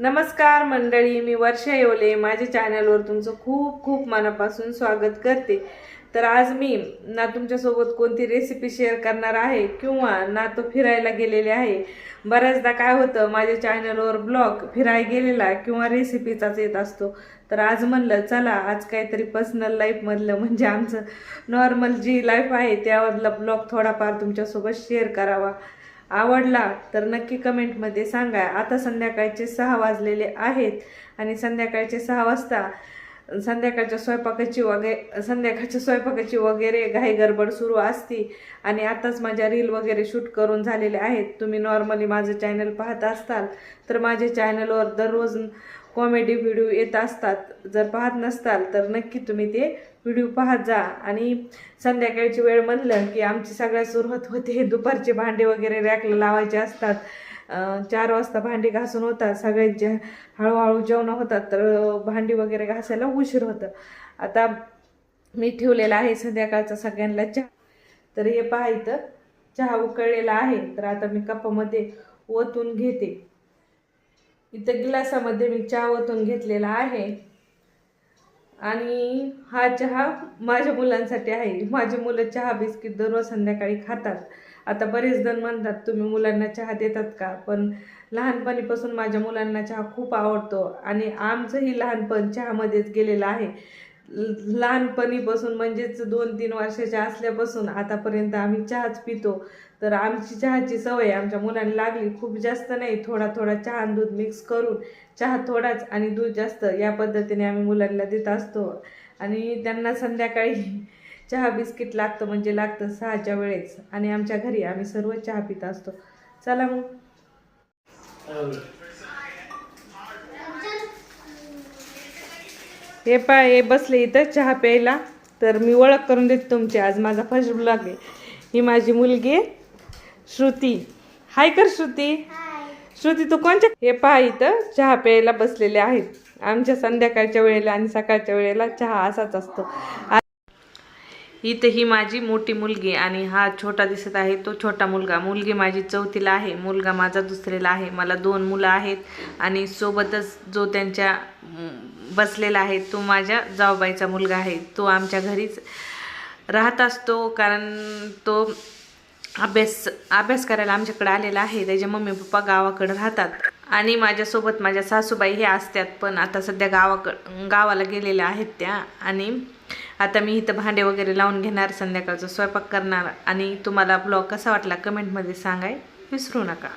नमस्कार मंडळी मी वर्षा येवले. माझ्या चॅनलवर तुमचं खूप खूप मनापासून स्वागत करते. तर आज मी ना तुमच्यासोबत कोणती रेसिपी शेअर करणार आहे किंवा ना तो फिरायला गेलेले आहे. बऱ्याचदा काय होतं माझ्या चॅनलवर ब्लॉग फिरायला गेलेला किंवा रेसिपीचाच येत असतो. तर आज म्हणलं चला आज काहीतरी पर्सनल लाईफमधलं म्हणजे आमचं नॉर्मल जी लाईफ आहे त्यामधला ब्लॉग थोडाफार तुमच्यासोबत शेअर करावा. आवडला तर नक्की कमेंटमध्ये सांगा. आता संध्याकाळचे सहा वाजलेले आहेत आणि संध्याकाळचे सहा वाजता संध्याकाळच्या स्वयंपाकाची वगैरे संध्याकाळच्या स्वयंपाकाची वगैरे घाई गडबड सुरू असती आणि आताच माझ्या रील वगैरे शूट करून झालेले आहेत. तुम्ही नॉर्मली माझं चॅनल पाहत असताल तर माझ्या चॅनलवर दररोज कॉमेडी व्हिडिओ येत असतात. जर पाहत नसताल तर नक्की तुम्ही ते व्हिडिओ पाहत जा. आणि संध्याकाळची वेळ म्हणलं की आमची सगळ्यात सुरुवात होते दुपारचे भांडे वगैरे रॅकला लावायचे असतात. चार वाजता भांडी घासून होतात. सगळ्यांच्या हळूहळू जेवणं होतात. तर भांडी वगैरे घासायला उशीर होतं. आता मी ठेवलेला आहे संध्याकाळचा सगळ्यांना चहा. तर हे पाहायचं चहा उकळलेला आहे. तर आता मी कपामध्ये ओतून घेते. इथं गिलासामध्ये मी चहा ओतून घेतलेला आहे. आणि हा चहा माझ्या मुलांसाठी आहे. माझी मुलं चहा बिस्किट दररोज संध्याकाळी खातात. आता बरेच जण म्हणतात तुम्ही मुलांना चहा देतात का? पण लहानपणीपासून माझ्या मुलांना चहा खूप आवडतो आणि आमचंही लहानपण चहामध्येच गेलेलं आहे. लहानपणीपासून म्हणजेच दोन तीन वर्षाच्या असल्यापासून आतापर्यंत आम्ही चहाच पितो. तर आमची चहाची सवय आमच्या मुलांना लागली. खूप जास्त नाही थोडा थोडा चहा आणि दूध मिक्स करून चहा थोडाच आणि दूध जास्त या पद्धतीने आम्ही मुलांना देत असतो. आणि त्यांना संध्याकाळी चहा बिस्किट लागतं म्हणजे लागतं सहाच्या वेळेस. आणि आमच्या घरी आम्ही सर्व चहा पित असतो. चला मग. हे पा हे बसले इथं चहा प्यायला. तर मी ओळख करून देते तुमची. आज माझा फर्स्ट ब्लॉग आहे. ही माझी मुलगी आहे श्रुती. हाय कर श्रुती. श्रुती तू कोणच्या? हे पहा इथं चहा प्यायला बसलेले आहेत. आमच्या संध्याकाळच्या वेळेला आणि सकाळच्या वेळेला चहा असाच असतो. इथं ही माझी मोठी मुलगी आणि हा छोटा दिसत आहे तो छोटा मुलगा. मुलगी माझी चौथीला आहे. मुलगा माझा दुसरीला आहे. मला दोन मुलं आहेत आणि सोबतच जो त्यांच्या बसलेला आहे. तो माझ्या जाऊबाईचा मुलगा आहे. तो आमच्या घरीच राहत असतो. कारण तो अभ्यास अभ्यास करायला आमच्याकडे आलेला आहे. त्याचे मम्मी पप्पा गावाकडे राहतात. आणि माझ्यासोबत माझ्या सासूबाई हे असतात. पण आता सध्या गावाकड गावाला गेलेल्या आहेत त्या. आणि आता मी इथं भांडे वगैरे लावून घेणार संध्याकाळचा स्वयंपाक करणार. आणि तुम्हाला ब्लॉग कसा वाटला कमेंटमध्ये सांगाय विसरू नका.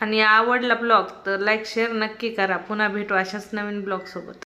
आणि आवडला ब्लॉग तर लाईक शेअर नक्की करा. पुन्हा भेटू अशाच नवीन ब्लॉगसोबत.